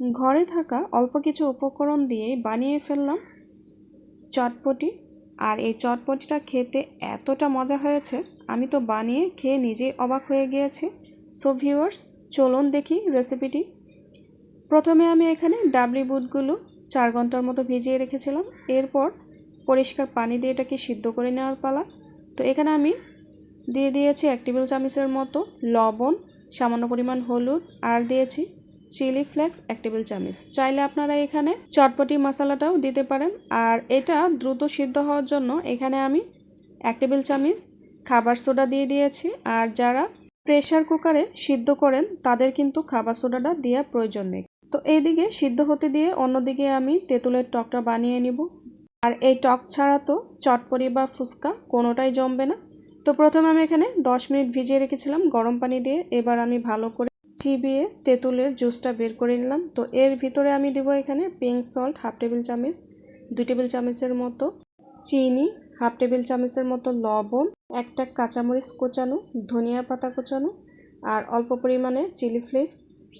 ঘরে থাকা অল্প কিছু উপকরণ দিয়ে বানিয়ে ফেললাম চটপটি। আর এই চটপটিটা খেতে এতটা মজা হয়েছে, আমি তো বানিয়ে খেয়ে নিজেই অবাক হয়ে গিয়েছি। সো ভিউয়ার্স চলুন দেখি রেসিপিটি প্রথমে আমি এখানে ডাবলি বুটগুলো চার ঘণ্টার মতো ভিজিয়ে রেখেছিলাম। এরপর পরিষ্কার পানি দিয়ে এটাকে সিদ্ধ করে নেওয়ার পালা। তো এখানে আমি দিয়ে দিয়েছি এক টেবিল চামচের মতো লবণ, সামান্য পরিমাণ হলুদ, আর দিয়েছি চিলি ফ্লেক্স, এক টেবিল চামচ। চাইলে আপনারা এখানে চটপটি মশলাটাও দিতে পারেন। আর এটা দ্রুত সিদ্ধ হওয়ার জন্য এখানে আমি এক টেবিল চামচ খাবার সোডা দিয়ে দিয়েছি। আর যারা প্রেশার কুকারে সিদ্ধ করেন, তাদের কিন্তু খাবার সোডাটা দেওয়ার প্রয়োজন নেই। তো এইদিকে সিদ্ধ হতে দিয়ে অন্যদিকে আমি তেঁতুলের টকটা বানিয়ে নিব। আর এই টক ছাড়া তো চটপটি বা ফুচকা কোনোটাই জমবে না। তো প্রথমে আমি এখানে দশ মিনিট ভিজিয়ে রেখেছিলাম গরম পানি দিয়ে। এবার আমি ভালো করে চিবিয়ে তেঁতুলের জুসটা বের করে নিলাম। তো এর ভিতরে আমি দেবো এখানে পিঙ্ক সল্ট হাফ টেবিল চামচ, দুই টেবিল চামচের মতো চিনি হাফ টেবিল চামচের মতো লবণ, একটা কাঁচামরিচ কোচানো, ধনিয়া পাতা কোচানো, আর অল্প পরিমাণে চিলি ফ্লেক্স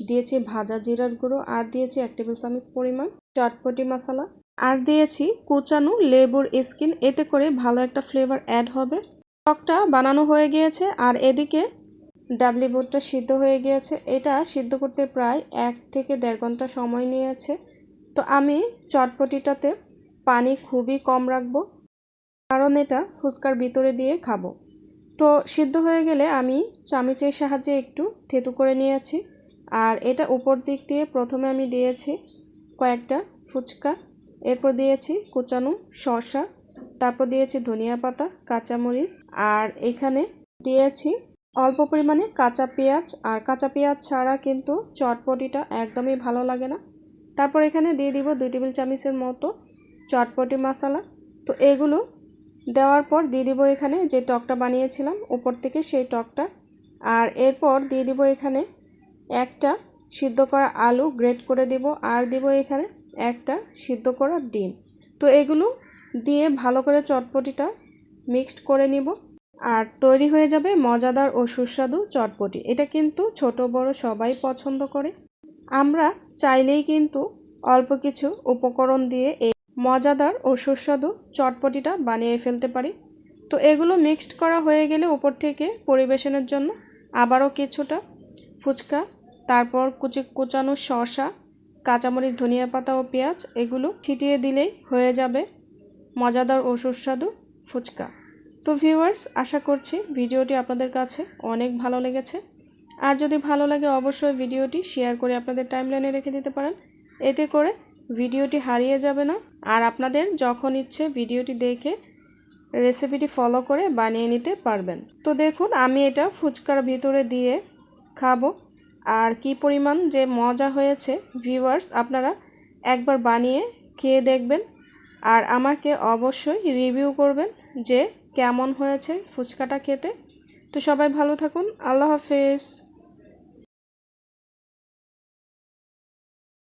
দিয়েছি ভাজা জিরার গুঁড়ো, আর দিয়েছি এক টেবিল চামচ পরিমাণ চটপটি মশলা। আর দিয়েছি কুচানো লেবুর স্কিন এতে করে ভালো একটা ফ্লেভার অ্যাড হবে। টকটা বানানো হয়ে গিয়েছে, আর এদিকে ডাবলি বুটটা সিদ্ধ হয়ে গিয়েছে। এটা সিদ্ধ করতে প্রায় এক থেকে দেড় ঘণ্টা সময় নিয়েছে। তো আমি চটপটিটাতে পানি খুবই কম রাখব, কারণ এটা ফুচকার ভিতরে দিয়ে খাব। তো সিদ্ধ হয়ে গেলে আমি চামিচের সাহায্যে একটু থেতু করে নিয়েছি। আর এটা উপর দিক দিয়ে প্রথমে আমি দিয়েছি কয়েকটা ফুচকা, এরপর দিয়েছি কুচানো শসা, তারপর দিয়েছি ধনিয়া পাতা, কাঁচামরিচ, আর এখানে দিয়েছি অল্প পরিমাণে কাঁচা পেঁয়াজ আর কাঁচা পেঁয়াজ ছাড়া কিন্তু চটপটিটা একদমই ভালো লাগে না। তারপর এখানে দিয়ে দিব দুই টেবিল চামচের মতো চটপটি মশলা। তো এগুলো দেওয়ার পর দিয়ে দিব এখানে যে টকটা বানিয়েছিলাম, উপর থেকে সেই টকটা। আর এরপর দিয়ে দিব এখানে একটা সিদ্ধ করা আলু গ্রেট করে দিব আর দিব এখানে একটা সিদ্ধ করা ডিম। তো এগুলো দিয়ে ভালো করে চটপটিটা মিক্সড করে নিব। আর তৈরি হয়ে যাবে মজাদার ও সুস্বাদু চটপটি। এটা কিন্তু ছোট, বড় সবাই পছন্দ করে। আমরা চাইলেই কিন্তু অল্প কিছু উপকরণ দিয়ে এই মজাদার ও সুস্বাদু চটপটিটা বানিয়ে ফেলতে পারি। তো এগুলো মিক্সড করা হয়ে গেলে উপর থেকে পরিবেশনের জন্য আবারও কিছুটা ফুচকা, তারপর কুচি কুচানো শসা, কাঁচামরিচ, ধনিয়া পাতা ও পেঁয়াজ, এগুলো ছিটিয়ে দিলেই হয়ে যাবে মজাদার ও সুস্বাদু ফুচকা। তো ভিউয়ার্স আশা করছি ভিডিওটি আপনাদের কাছে অনেক ভালো লেগেছে। আর যদি ভালো লাগে অবশ্যই ভিডিওটি শেয়ার করে আপনাদের টাইমলাইনে রেখে দিতে পারেন। এতে করে ভিডিওটি হারিয়ে যাবে না। আর আপনাদের যখন ইচ্ছে ভিডিওটি দেখে রেসিপিটি ফলো করে বানিয়ে নিতে পারবেন। তো দেখুন, আমি এটা ফুচকার ভিতরে দিয়ে খাব। আর কি পরিমাণ যে মজা হয়েছে ভিউয়ার্স আপনারা একবার বানিয়ে খেয়ে দেখবেন। আর আমাকে অবশ্যই রিভিউ করবেন যে কেমন হয়েছে ফুচকাটা খেতে? তো সবাই ভালো থাকুন। আল্লাহ হাফেজ।